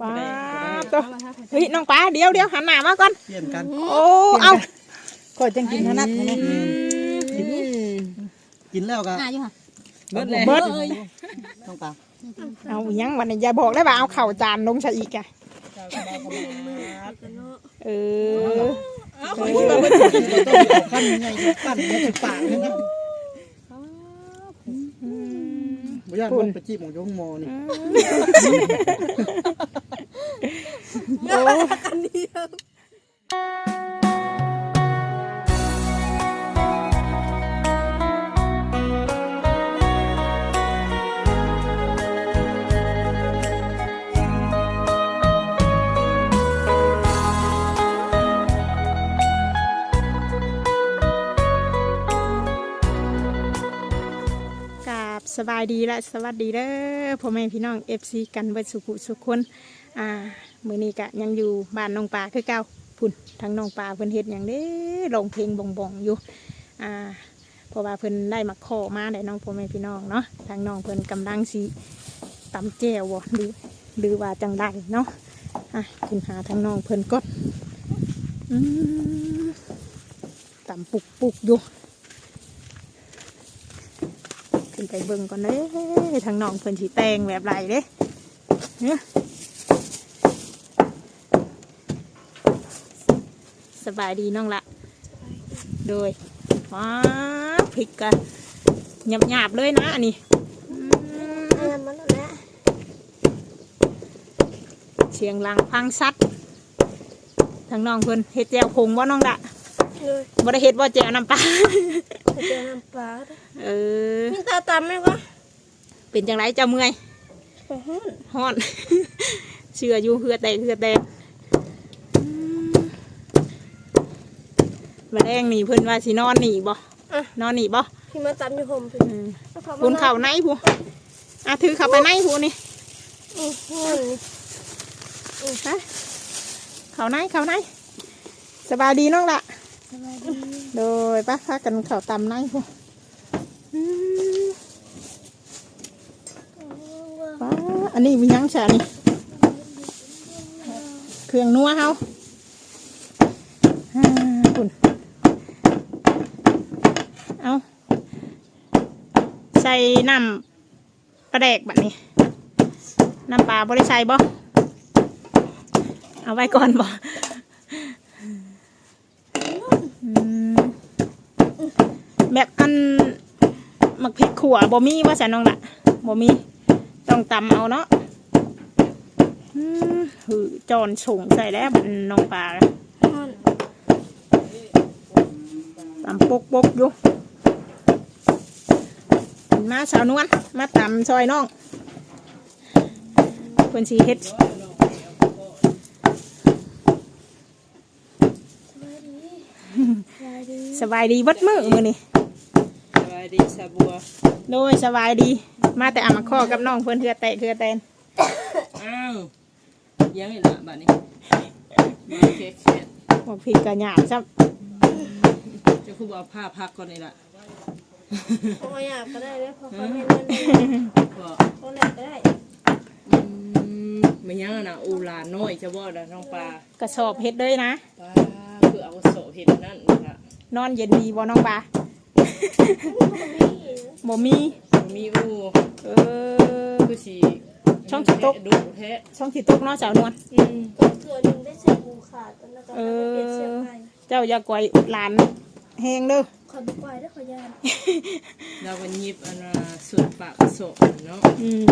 ป้าบตัวเฮ้ยน้องป้าเดี๋ยวเดี๋ยวหันหน้ามาก่อน เปลี่ยนกัน โอ้เอาก็จังกินถนัดนะกินแล้วก็อะอยู่ค่ะเบิดเลยเบิดต้องตามเอาอีหยังวันนี้อย่าบอกได้ว่าเอาเข่าวจานลงใส่อีกอะเออต้องเอาขั้นยังไงขั้นเนี่ยสิปากนึงนะบ่ย่านว่าไปจีบหมองยงหมอนี่ โอ้กราบสบายดีและสวัสดีเด้อพ่อแม่พี่น้องเอฟซีกันเบิดสุขุสุขคน อ่ามือนี้กะยังอยู่บ้านน้องปลาคือเก่าพุ่นทั้งน้องปลาเพิ่นเฮ็ดอย่างเด้ร้องเพลงบองบองอยู่อ่าเพราะว่าเพิ่นได้มาขอมาได้น้องพ่อแม่พี่น้องเนาะทางน้องเพิ่นกำลังสิตำแจวบ่หรือหรือว่าจังใดเนาะอะคุณหาทางน้องเพิ่นก่อนอืมตำปุกปุกอยู่ขึ้นไปเบิ่งก่อนเด้ทางน้องเพิ่นสิแตงแบบไรเด้เนี่ย สบายดีน้องละโดยว้าพริกกันหยาบหยาบๆเลยนะอันนี้อืมเชียงลังพังซัดทางน้องเพิ่นเฮ็ดแจวคงว่าน้องละเลยบ่ได้เฮ็ดว่าแจวน้ำปลาเจอน้ำปลาเออมีตาตำไหมวะเป็นจังไรเจ้าเมื่อยไปห้อนฮ้อนเชื่ออยู่เหือแตกเหือแตกอืม มาแดงนี่เพิ่นว่าสินอนนี่บ่นอนนี่บ่พี่มาตำอยู่ห่มพี่อืมแล้วเขาคุณเข่าในผู้อะถือเข่าไปในผู้นี่อือห้อนนี่ฮะเข่าในเข่าในสบายดีน้องละสบายดีโดยป้าพากันเข่าตำในผู้อืมป้าอันนี้มีหยังฉานี่เครื่องนัวเฮาอ่าคุณเอาใส่น้ำปลาแดกแบบนี้ น้ำปลาบริใส่บ่เอาไว้ก่อนบ่อืมแบบอันหมักพริกขั่วบ่มีว่าสันน้องละบ่มีต้องตำเอาเนาะอืมหือจอนส่งใส่แล้วบัดน้องปลาห้อนตำปกปกอยู่ มาสาวนวลมาตำซอยน้องเพิ่นสีเฮ็ดสบายดีสบายดีเบัดมือมือนี่สบายดีสาบัวโดยสบายดี มาแต่อามาข้อกับน้องเพื่อนเทือแตะเทือแตนอ้าวยังอีกละบัดนี้มาเค้กเขียนบอกผิดกระหยาบซับจะคือเอาผ้าพักก่อนนี่ละ พออยากก็ได้เลยพอเขาเล่นเล่นเล่นก็เขาเล่นก็ได้อืมไม่ยังอะนะอูหลานน้อยจะบ่นะน้องปลากระสอบเฮ็ดเลยนะ ปลาคือเอาโสเห็ดนั่นนี่ละนอนเย็นดีบ่น้องปลาบ่มีมีอูเออ คือสีช่องสิตกดูแท้ช่องที่ตกเนาะสาวนวล อืมตัวเกลือหนึ่งได้ใส่บูขาดแล้วก็ไปเปลี่ยนเสื้อผ้าเจ้าอย่ากวยหลานแหงเด้อ ขอบุกไว้ได้ขอยานเราก็หยิบอันน่ะส่วนปากโสเนาะอืม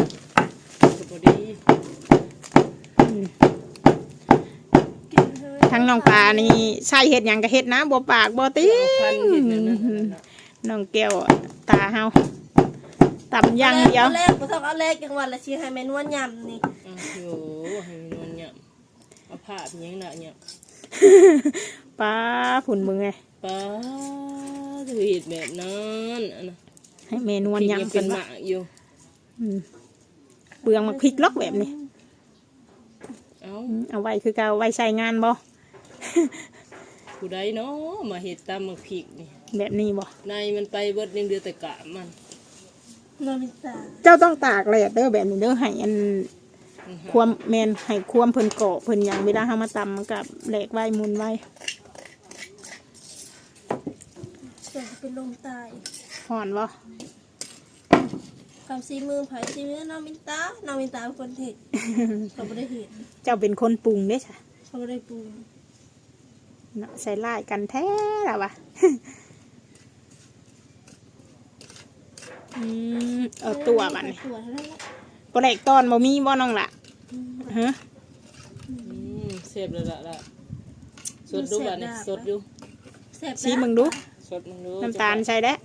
คือพอดีกินเฮ้ยทั้งน้องปลานี่ใส่เฮ็ดหยังก็เฮ็ดนะบ่ปากบ่ติเอาฟันเห็ดแบบนั้นน่ะน้องแก้วตาเฮาตำอย่างเดียว อาแรกบ่ต้องเอาแรกจังหวัดละชีให้แม่นวลยำนี่โอ้โหให้มันนวลเนี่ยเอาผ้าเป็นยังไงเนี่ย ป้าผุนมือไง ป้าถือเห็ดแบบนั้นอันนะให้เมนวลที่ยำเป็เป็นนหว่ามากอยู่ อืมเปลืองมักพริกล็อกแบบนี้เอ้าอืมเอาไว้คือเกเอาไว้ใช้งานบ่ผู้ใดเนาะมาเห็ดตามมักพริกนี่แบบนี้บ่ในมันไปเบิดยังเดือแต่กะมันนอนมิตาเจ้าต้องตากแดดเด้อแบบนี้เด้อให้อันความแมนให้ความเพิ่นเกาะเพิ่นหยังเวลาเฮามาตำมันก็แหลกไว้หมุนไว้ เดี๋ยวจะเป็นลมตายห่อนบ่คำซีมือไผ่ซีมือน้องมินตาน้องมินตาเป็นคนเห็ดเขาไม่ได้เห็ดเจ้าเป็นคนปรุงเด้จ้ะเขาไม่ได้ปรุงเนาะใส่ลายกันแท้ล่ะวะอืมเอาตัวบัดนี้ตัวเท่านั้นแหละบ่แหลกตอนบ่มีบ่น้องล่ะฮะอืมเสพเลยละละสดดูบ้านนี่สดอยู่แซ่บซีมึงดู สดมึงดูน้ำตาลใส่แล้ว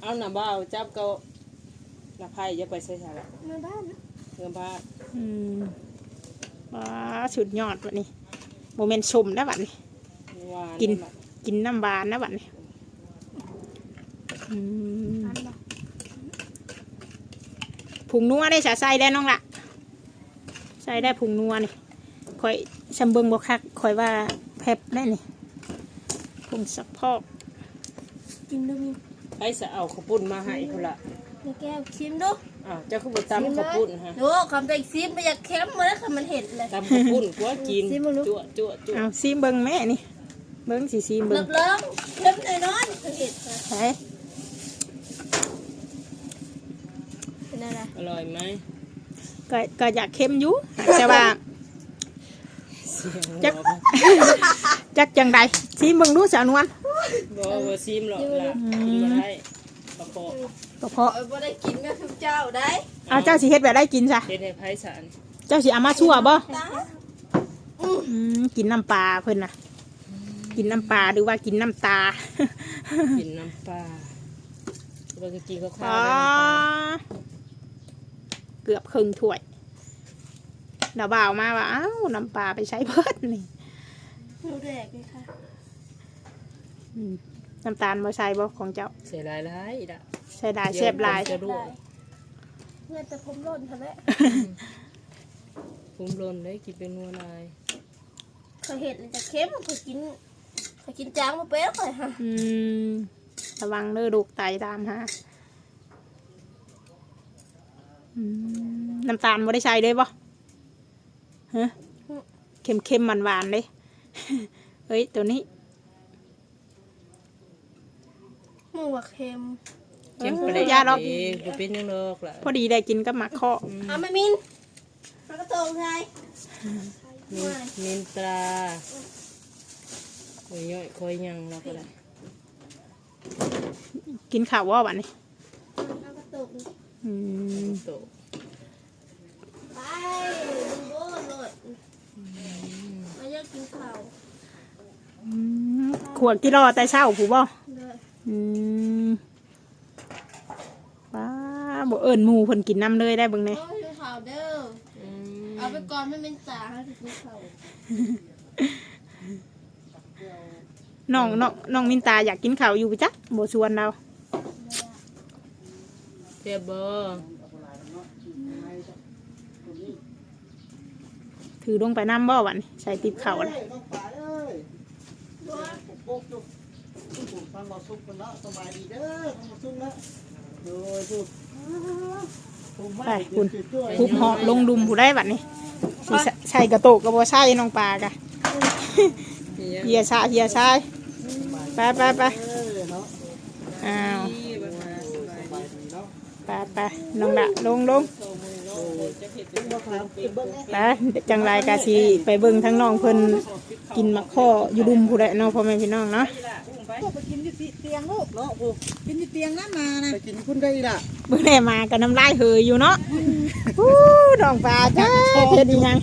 เอาหน้าบ้าวจับเกาหน้าไผ่อย่าไปใส่ชาละไม่ได้นะเงินบ้าอืมว้าสุดยอดบัดนี้บ่แม่นชมนะบัดนี้หวานกินกินน้ำบานนะบัดนี้อืมอันบอกผงนัวได้สะใส่ได้น้องละใส่ได้ผงนัวนี่คอยชำเบิงบกคักคอยว่าแพบได้นี่ ผงสักพอกกินดูมีไอ้สะเอาข้าวปุ้นมาให้คนละเดี๋ยวแก้วชิมดูอ้าวเจ้าข้าวปุ้นตำข้าวปุ้นฮะดูคำใจซิมไปอยากเค็มมาแล้วค่ะมันเห็ดเลย ตำข้าวปุ้นกว่ากินซิมึงดูจั่วจั่วจั่วเอาซีมเบิงแม่นี่ เบิงสีซีมเบิรังบรองเค็มแน่นอนคือเห็ดค่ะใช่เป็นอะไรอร่อยไหมก็ก็อยากเค็มอยู่แต่ว่า เสียงจักบอก จักจังใดซีมเบิงดูสาวนวลบอกว่าซิมหรอกละกินมาได้ปะโปะก็เพราะเออบ่ได้กินก็คือเจ้าได้เอาเจ้าสิเฮ็ดแบบได้กินซะเฮ็ดให้ไผ่สารเจ้าสิเอามาชั่วบ่ตาอืมกินน้ำปลาเพิ่นน่ะ กินน้ำปลาหรือว่ากินน้ำตา กินน้ำปลาเราจะกินข้าวอ๋ๆอได้น้ำปลาเกือบครึ่งถ้วยดาวบ่าวมาว่าอ้าวน้ำปลาไปใช้เพิ่นนี่ หนูแดกเลยค่ะอืมน้ำตาลมาใส่บ่ของเจ้าเสียหลายหลายอีกละใส่ได้แซ่บหลาย จะร่วงเพื่อนแต่ผมหล่นทะเลคุ้มลนได้กินเป็นนัวลายเคยเห็ดเลยจะเค็มเคยกินเคยกินจางมาเป๊ะเลยค่ะอืม ระวังเด้อลูกไตตามฮะอืมน้ำตาลบ่ได้ใส่เลยบ่ฮะเค็มเค็มมันหวานๆเลย เฮ้ย ตัวนี้มึงว่าเค็มเค็มเอไปอเลยยาดอกเองบ่เป็นหยังดอกล่ะพอดีได้กินกับหมักข้อเอาไม่มินมากระโตงไทยมินมินตราคอยย่อยคอยยังเราก็ได้กินข้าวว่าวันนี้มากระโตงอืมโตไปดูโบ้โหลด มาเยอะกินข้าวขวดกิโลแต่เช้าผู้บ่เลยอืมว้าบ่เอิญหมูเพิ่นกินน้ำเลยได้เบิ่งแหน่ โอ้ยกินข้าวเด้ออืมเอาไปก่อนไม่เป็นจ่าให้กินข้าวน้องน้องน้องมินตาอยากกินข้าวอยู่ปะจ๊ะบ่ชวนเรา เทียบบ่ ถือลงไปน้ำบ่วันนี้ใส่ติบข้าวเลยต้องไปเอ้ยโป๊กจุกผมฟังเราซุกกันแล้วสบายดีเด้อฟังเราซุกแล้วโดยสุดผมไม่ไปเดี๋คุยวณจะช่วยคุบเหาะลงดุมผู้ได้บัดนี้สิใส่ใส่กระโตกกระบ่ใส่น้องปลากะนี่ยังเฮียชาเฮียชายไปไปไปเออเนาะอ้าวนี่บ่มาสบายสบายดีเนาะไปไปน้องละลงลง ไปจังไรกะสิไปเบิ่งทั้งน้องเพิ่นกินมะข้ออยู่ดุมผู้ใดเนาะพ่อแม่พี่น้องเนาะไปกินที่เตียงลูกเนาะกูกินที่เตียงนั่นมานะไปกินคุณได้ล่ะเบิ่งได้มากับน้ำลายเหยอยู่เนาะอู้น้องปลาจ้าเฮ็ดอีหยัง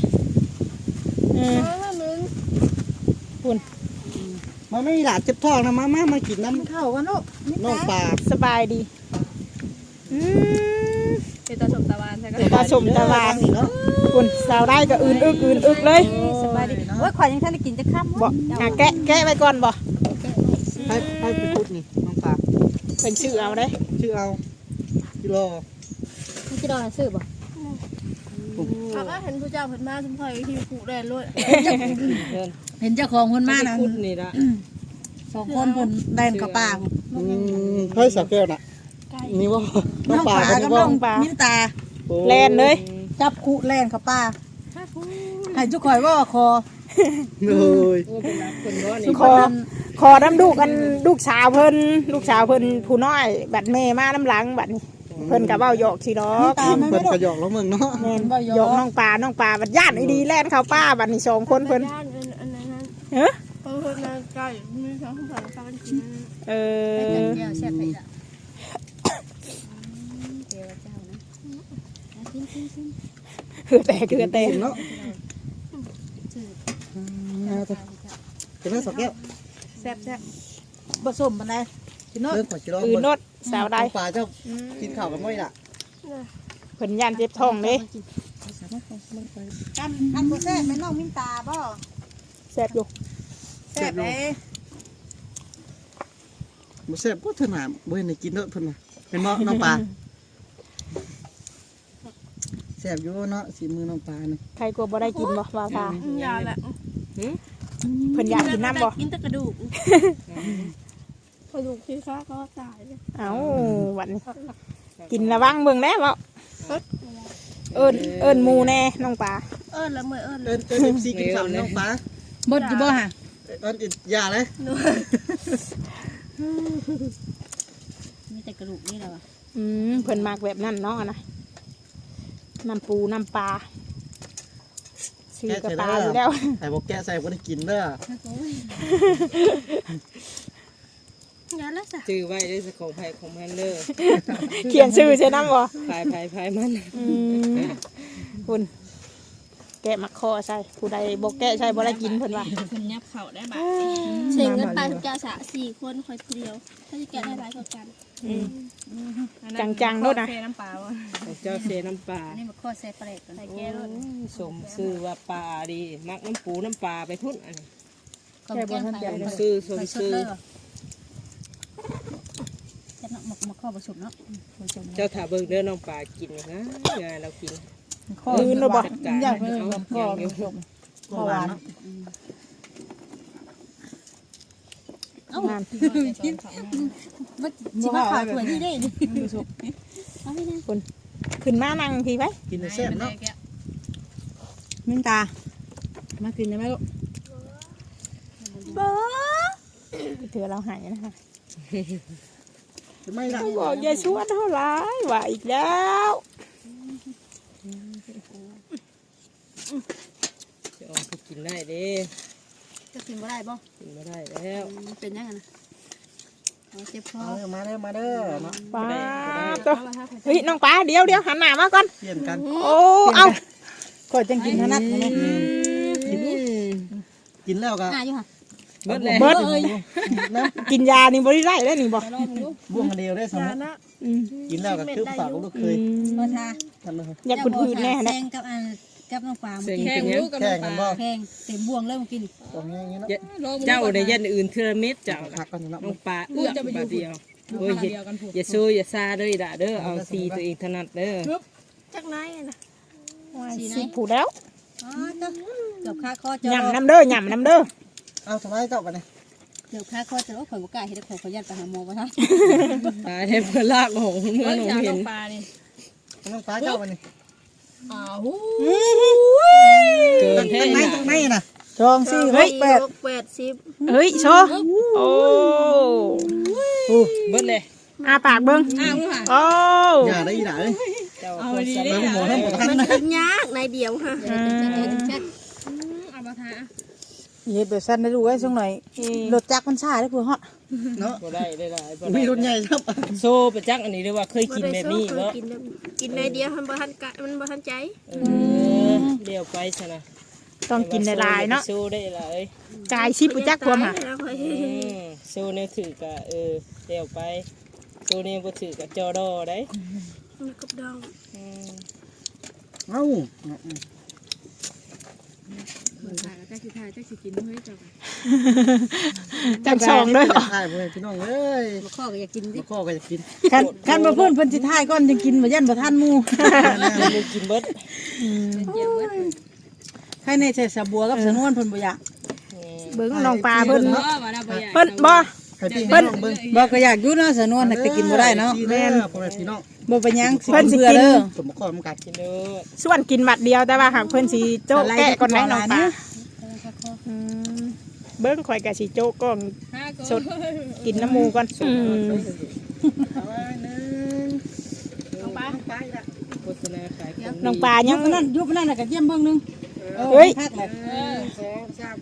เออเอามึงคุณมาไม่หลาเจ็บท้องนะมามามากินน้ำข้าวกันลูกน้องปลาสบายดีอืม เป็นตาสมตะวันใช่ไหมตาสมตะวานเนาะคุณสาวได้ก็อื่นอึกอื่นอึกเลยสบายดีโอ้ยข่อยยังท่านได้กินจะข้ามบ่อะแกะแกะไว้ก่อนบ่ให้ให้ไปพูดนี่น้องปลาเป็นชื่อเอาได้ชื่อเอากิโลมันจะโดนซื้อบ่เขาก็เห็นผู้เจ้าเพิ่นมาสมพอยที่ผูแดนเลยเดินเห็นเจ้าของคนมานะคุดนี่ละสองคนคนแดนกับป่าอืมให้สักแก้วน่ะ นี่ว่าน้น้อองงปลาป่าคนกับนี้น้ว่าองมินตาโอ้แลนเลย จับคุแล่นเข้าป่าให้ทุกข่อยว่าคอโอ้ยโอ้เป็นรักคนร้อนนี่ขอขอน้ำดูกกันลูกสาวเพิ่นลูกสาวเพิ่นผู้น้อย บัดแม่มาน้ำหลังบัดนี้เพิ่นกับเว้าหยอกสิดอก ตามไม่เปิไม่ดดอกกระหยอกแล้วมึงเนาะแม่นหยอกน้องปลา น้องปลาบัดย่านอีดีแล่นเข้าป้าบัดนี้สองคนเพิ่นย่านอันอันนั้นนั้นเฮ้อเพราะคนนั้นใกล้มีสองสามสามกินเออ เดียวแซ่บไปละ คือแต่คือแต่เนาะจะได้สองแก้วแซ่บแซ่บผสมมันได้พี่น้องเริ่มขอชิลองอือโนดสาวใดปลาเจ้ากินข้าวกันไหมล่ะเพิ่นย่านเจ็บท้องเด้กันอันบ่แซ่บแม่น้องมินตาบ่แซ่บอยู่แซ่บเลยบ่แซ่บก็เท่าหนาบ่เห็นได้กินเด้อเพิ่นน่ะเป็นบ่น้องปลา แซ่บอยู่เนาะสีมือน้องปลานี่ใครกลัวบ่ได้กินบ่ว่าพาอย่าแหละเพิ่นอยากกินน้ำบ่กินแต่กระดูกกระดูกที่ข้าก็ตายเลยเอ้าวันนี้กินระวังเบิ่งแน่บ่เอิ้นเอิ้นหมู่แน่น้องปลาเอิญละเมยเอิญเอิ้นเอิ้น FC กินข้าวน้องปลาบดอยู่บ่ฮะเอิ้นอย่าเลยมีแต่กระดูกนี่แหละอืมเพิ่นมักแบบนั้นเนาะนะ น้ำปูน้ำปลาซื้อกระปลาอยู่แล้วใส่บ่แกะใส่บ่ได้กินเด้ออย่าละสะจื้อไว้ได้อสของไผของมันเด้อเขียนชื่อใช่น้ำบ่ภายภายภายมัน อืมคุณ แกะมักคอใส่ผู้ใดบ่แกะใส่บ่ได้กินเพิ่นว่าคุณยับเข่าได้บ่เสียเงินไปทุกแกสะสี่คนคอยคนเดียวถ้าจะแกะได้หลายกว่ากันจังๆโลดนะน้ำปลาวะเจ้าเสน้ำปลานี่มาข้อใส่ปลาเล็ดก่อนใส่แกะรถสมชื่อว่าปลาดี มักน้ำปูน้ำปลาไปทุ่นอันนี้ก็แกงไข่สมชื่อสมใส่ชุดชื่อเลยเหรอจะเนาะมามาข้อผสมเนาะผสมเจ้าถาเบิ่งเด้อน้องปลากินนะยายเรากิน ข้ออื่นหรือบ่ อยากเลยข้อผสมบ่หวานเนาะนั่นกินว่าสิมาข่าวถ้วยนี่ได้ดิขึ้นมานั่งพี่ไว้กินแล้วแซ่บเนาะมินตา มากินได้ไหมลูกถือเราหายนะคะจะไม่ล่ะบอกอย่าชวนเท่าไรว่าอีกแล้ว จะออกไปกินได้เด้จะกินบ่ได้บ่กินไม่ได้แล้วเป็นยังไงนะเจ็บคอเอาเด้อมาเด้อมาเด้อเนาะป้าตัวเฮ้ยน้องป้าเดี๋ยวเดี๋ยวหันหน้ามาก่อน เปลี่ยนกัน โอ้ เอาก็จังกินถนัดใช่ไหมกินกินแล้วก็อ่าอยู่ค่ะเบิดเลยเบิดน้กินยานี่บ่ได้ได้แล้วนี่บ่ำบ่วงอันเดียวได้สมอย่ามุติละอืมกินแล้วก็คือฝากกับลูกเคอืยมบ่ทาทำเลยอยากพื้นๆแน่แพนะงกับอัน กับน้องปลาเสียงแพเป็นยังแข่งกันบ่แพงเต็มบ่วงเลยเมื่อกี้ตรงนี้อย่างนี้เนาะเจ้าในยันอื่นเทอร์เม็ดเจ้าหักกันเนาะน้องปลาเอื้อมบาเดียวโอ้ยอย่าอย่าสู้อย่าซาเด้อด่าเด้อเอาซีตัวเองถนัดเด้อจักไหนนะสิผูแล้วอ๋อเจ้าเกือบคาคอจะหย่ำน้ำเด้อหย่ำน้ำเด้อเอาสบายเจ้าไปเลยเกือบคาคอจะว่าข่อยบ่กล้าเฮ็ดข่อยขอยันไปหาหมอบ่ทันตายแทบเพื่อลากหงเมื่อหนูเห็นน้องฟ้าเจ้าไปนี่ เกิตรนงแท้ไหนน่ะตรงไหนน่ะจองสี่หเฮ้ยกแปดหกแปดสิบเฮ้ยโชว์โอ้เบิดเลยอาปากเบิ่งโอ้อย่าได้อีหล่าเลยเจ้าคนสมาบายหมอทั้งหมดทันมันนะกินยากในเดียวค่ะเฮ็ดแบบสั้นได้ดูไว้สักหน่อยรถจักรมันช้าได้อผู้เฮาะ เนาะบ่ได้ได้หลายบ่มีได้รุ่นใหญ่ครับโซ่ไปจักอันนี้ด้วยว่าเคยกินแบบนี้บ่บ่ได้กินแบบกินในเดียวมันบ่ทันกะมันบ่ทันใจเออเดี๋ยวไปซะนะต้องกินในลายๆเนาะโซ่ได้หลายกายชิบปุจักความหาแล้วค่อยอืมโซ่เนี่ยถือกะเออเดี๋ยวไปโซ่เนี่ยบ่ถือกะจอดอได้มันกับดองอืม เอ้าจังสองด้วยเหรอใช่เพื่อนพี่น้องเอ้ยบ่ข้อก็อยากกินดิมาข้อก็จะกินคันคันบ่เพิ่นเพิ่นสิทายก่อนจังกินบ่ยันบ่ทันหมู่ลูกกินเบิดใครในใส่สะบัวกับสะนวนเพิ่นบ่อยากเบิ่งน้องปลาเพิ่นเนาะเพิ่นบ่ ใครพี่น้องเบิ่งบ่ก็อยากอยู่เนาะสะนวนแต่กินบ่ได้เนาะแม่นพ่อแม่พี่น้องบบ่เป็นหยังสิเพิ่นสิเบื่อกินเด้อสมมติข้อมันกัดกินเด้อส่วนกินบัดเดียวแต่ว่าหากเพิ่นสิโจ๊กอะไรแกะก่อนไหนจะน้องขอปลาหลายนะอืมเบิ้งข่อยกะสิโจ๊กกล้องห้าก็สดกินน้ำหมูก่อนอืมเอาไว้หนึ่งน้องปลาน้องปลาอีกละโฆษณาขายของน้องปลายัยังงนั่นยุบนั่นน่ะก็เยี่ยมเบิ่งหนึงเฮ้ย คักแหละหนึ่งสองสาม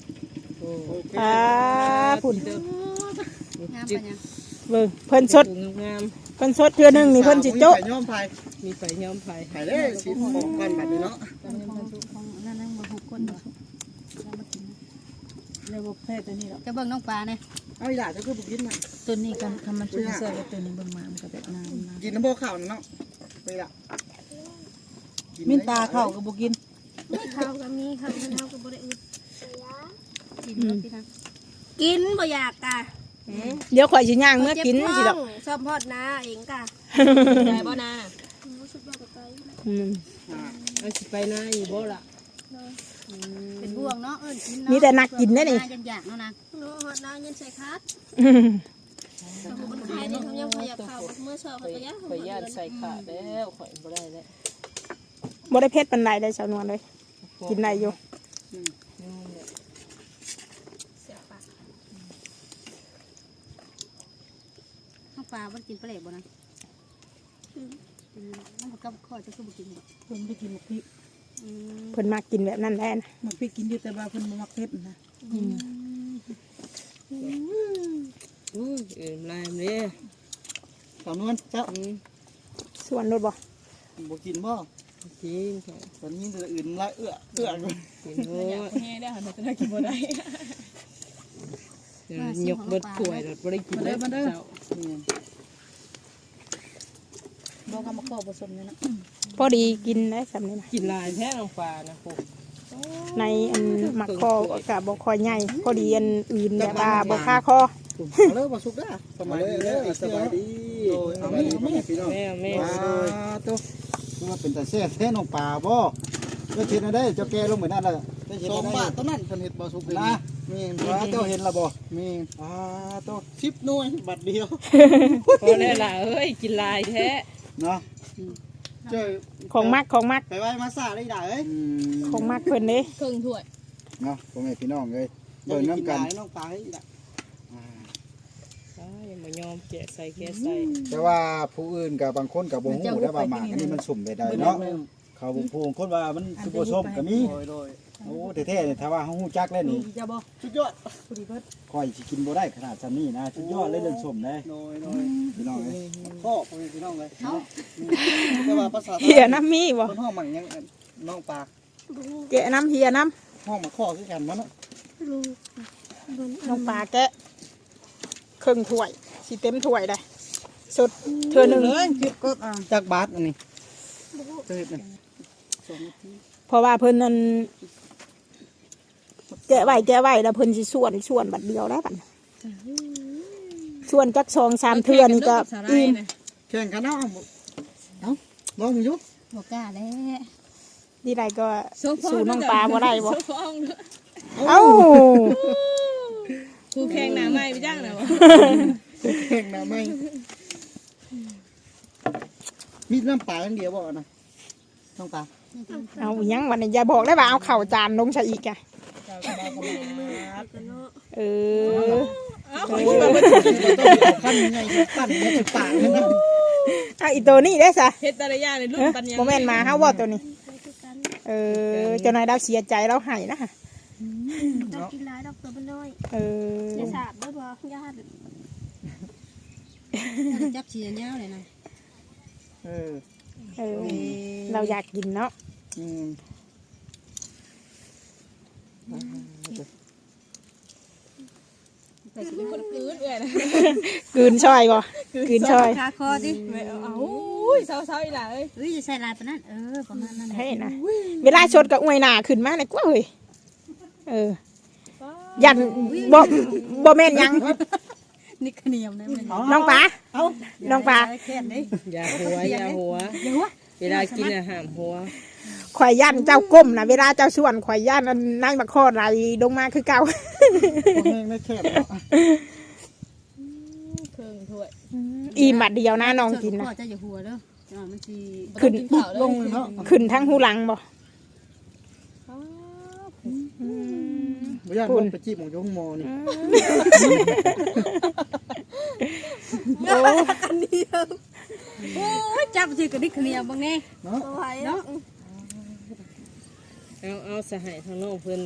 โอเคปลาพุ่นงาม จึปะกเนี่ยเบิ่งเพิ่นสดงามเพิ่นสดเทื่อหนึงนี่เพิ่นสิโจ๊กไข่ย่อมไผ่ๆมีไฟย้อมไฟไผ่เด้อสิบหกกันบัดนี้เนาะของนั่นนั่งบ่หกคนบ่เรียกว่าแพทย์ตัวนี้หรอกจะเบิ่งน้องปลาเนี่ยเอาอีหล่าจะคือบุกินมันตัวนี้กันทำมันชุ่มเสื้อกับตัวนี้เบิ่งมามันก็แบบน้ำนะกินน้ำโบข้าวน่ะเนาะไปละมินตาเข้าก็บ่กินข้าวก็มีข้าวมันเฮาก็บ่ได้อึดกินบ่พี่นะกินบ่อยากกะ เดี๋ยวข่อยสิย่างเมื่อกินสิดอกชอบพอดนาเองกะได้บ่นารู้สึกว่าไกลอืมอ่าเอาสิไปนาอยู่บ่ล่ะเป็นบ่วงเนาะเอิ้นกินมีแต่นักกินได้นี่จังอยากเนาะนะเนาะฮอดนาเงินใส่คัดอืมสมมุติมันขายนี่เขายังขยับเข้าเมื่อเช้าข่เขาอยก็ยังข่อยย่านใส่ขาแล้วข่อยบ่ได้แล้วบ่ได้เผ็ดปานใดได้สาวนวลเลยกินได้อยู่ น้อง ปลาบ่กินปลาแหลกบ่นะน้องกับข้อจะคือบ่กินบ่เพิ่นไปกินหมกพริกอืมเพิ่นมากินแบบนั้นแหละนะหมกพริกกินอยู่แต่ว่าเพิ่นบ่มักเผ็ดนะอุ้ยเอ็มลายมเด้สาวนวลเจ้าอืมส่วนรถบ่บุกินบ่กินค่ะตอนนี้จะอื่นละเอื้อเอื้อกินโอ้ยได้หันจะได้กินบ่ได้ยกเบิดถ้วยแล้วบ่ได้กินแล้วเจ้า นี่บ่ก็มาขอบผสมนี่นะพอดีกินได้สำนี้นะกินลายแท้น้องปลานะพวกในอันหมักคอกับบกคอใหญ่พอดีอันอื่นแบบว่าบกค่าคอเอาเลยบ่สุกเด้สบายดีเด้อสบายดีเอาแม่เอาแม่พี่น้องแม่แม่ว้าตัวคือว่าเป็นแตาแซ่บแท้น้องปลาบ่เจ้าเห็นได้เจ้าแกลงเหมือนนั่นแหละสองบาทเท่านั้นเพิ่นเฮ็ดบ่สุกเลยนะมีว่าเจ้าเห็นละบ่มีอ่าตัว10หน่วยบัตรเดียวพอแล้วล่ะเอ้ยกินลายแท้ เนาะเจ้าของมักของมักไปไว้มาซ่าได้ด่าเอ้ยของมักเพิ่นเด้ครึ่งถ้วยเนาะพ่อแม่พี่น้องเลยเบิ่เบิ่งงน้ำน้ำกักันนน้องปลาให้ด่าอ้ายมายอมแกะใส่แกะใส่แต่ว่าผู้อื่นกับบางคนกับบ่ฮู้ได้ว่าหมากอันนี้มันสุ่มได้ใดเนาะ เขาผู้คนว่ามันสุบ่ส้มก็มีโดยโดยโอ้แท้ๆเนี่ยถ้าว่าเฮาฮู้จักแล้วนี่จะบ่สุดยอดผู้ดีเบิดค่อยสิกินบ่ได้ขนาดซำนี้นะสุดยอดเลยเรื่องส้มเด้โดยโดยพี่น้องเอ้ยพ่อพ่อพี่น้องเลยแต่ว่าภาษาเหียน้ำมีบ่คนห้องมันยังน้องปลาแกะน้ำเหียน้ห้องมาข้อคือกันมันเนาะำน้องปลาแกะครึ่งถ้วยสิเต็มถ้วยได้สุดเธอหนึ่งเลยคิดก็จากบาทอันนี้ เจะเห็นไหมสองนาทีเพราะว่าเพิ่นนั่นแกะไว้แกะไว้แล้วเพิ่นสิส่วนส่วนบัดเดียวแล้วบัดส่วนจักสองสามเทื่อนี่ก็อิ่มแข่งกันเนาะเอ้าลองอยู่บ่กล้าแล้วดีใดก็สู่น้องปลาบ่ได้บ่ฟ้องเอ้าครูแข่งหน้าไม้ไปจ้างน่ะบ่แข่งนะไม่มีน้ำปลาอย่างเดียวบ่นะน้องปลา เอาอิหยังวันนี้อย่าบอกได้ว่าเอาเข่าวจานลงใส่อีกอะเออเอ้าโอ้ยเราต้องเอาขั้นยังไงปั้นมันจะปากเลยนะเอาอีตัวนี้ได้ซะเฮ็ดแต่ละอย่างในรุ่นเอ้ยปัญญาโมเมนมาเฮาว่าตัวนี้ เออเจ้านายดาวเสียใจเราให้นะต้องกินหลายดอกตัวมันน้อยเออจะสาบได้บ่ญาติจับเสียยาวเลยนะเออ เออเราอยากกินเนาะอืมแต่สิเป็นคนกลืนเอ้ยนะกลืนช่อยบ่กลืนช่อยคาคอดิแม่เอาเอาอุ้ยเศร้าๆอีหล่ะเอ้ยเอ้ยจะใส่ลายปานนั้นเออประมาณนั้นเฮ้ยนะเวลาชดกับอวยหน้าขึ้นมาเลยกว่าเฮ้ยเออยันบ่บ่แม่นหยัง นี่ขะเหนียวนะมันน้องปลาน้องปลาแค่นี้อย่าหัวอย่าหัวอย่าหัวเวลากินอาหารหัวข่อยยันเจ้าก้มนะเวลาเจ้าส่วนข่อยยันอันนั่งมาข้อไหลลงมาคือเก่าผมเองไม่แค่แล้วครึ่งถ้วยอีหมัดเดียวนะน้องกินนะพ่อจะอย่าหัวเด้ออ่ามันสิขึ้นบ่ต้องกินข้าวลงเลยเนาะขึ้นทั้งหูหลังบ่อืมบ่ย่านคุณลงไปจีบของยงหมอนี่ โอ้โอ้ยจับสิกระดิกขะเหนียวบางแน่เนาะบ่ไหวเนาะเอาเอาสหายทางน้องเพิ่น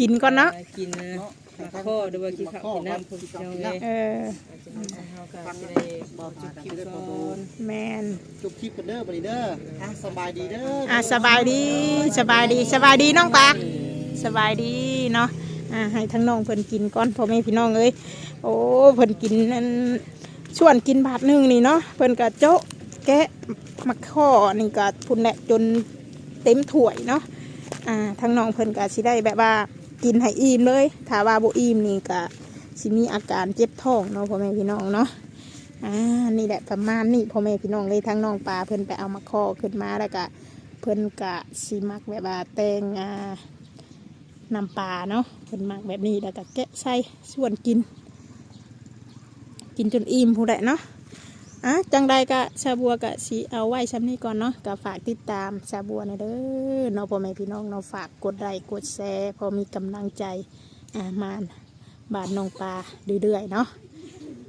กินก่อนเนาะกินนะผักข้อหรือว่ากินข้าวกินน้ำเพิ่นพี่น้องเลยเอออาจจะมีทางเฮาก็สิได้บอกจุดคลิปก่อนแมนจบคลิปกันเด้อบัดนี้เด้ออะสบายดีเด้ออะสบายดีสบายดีสบายดีน้องปาสบายดีเนาะอะให้ทั้งน้องเพิ่นกินก่อนพ่อแม่พี่น้องเอ้ย โอ้เพิ่นกินนั่นชวนกินบาทหนึงนี่เนาะเพิ่นก็โจ๊ะแกะมักข้อนี่ก็พุ่นแหละจนเต็มถ้วยเนาะอ่าทั้งน้องเพิ่นก็สิได้แบบว่ากินให้อิ่มเลยถ้าว่าบ่อิ่มนี่ก็สิมีอาการเจ็บท้องเนาะพ่อแม่พี่น้องเนาะอ่านี่แหละประมาณนี้พ่อแม่พี่น้องเลยทั้งน้องปลาเพิ่นไปเอามาข้อขึ้นมาแล้วก็เพิ่นกะสีมักแบบว่าแตงอ่าน้ำปลาเนาะเพิ่นมักแบบนี้แล้วก็แกะใส่ส่วนกิน กินจนอิ่มผู้ใดเนาะอะจังใดก็ชาบัวกะสีเอาไว้ชั้นนี้ก่อนเนาะก็ฝากติดตามชาบัวหนะเด้อเนาะพ่อแม่พี่น้องเนาะฝากกดไลค์กดแชร์พอมีกำลังใจอ่ามาบาดนองปลาเรื่อยๆเนาะ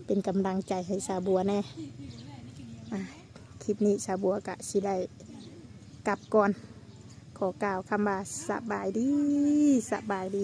เป็นกำลังใจให้ชาบัวแน่คลิปนี้ชาบัวกะสิได้กลับก่อน ขอกล่าวคำว่าสบายดีสบายดี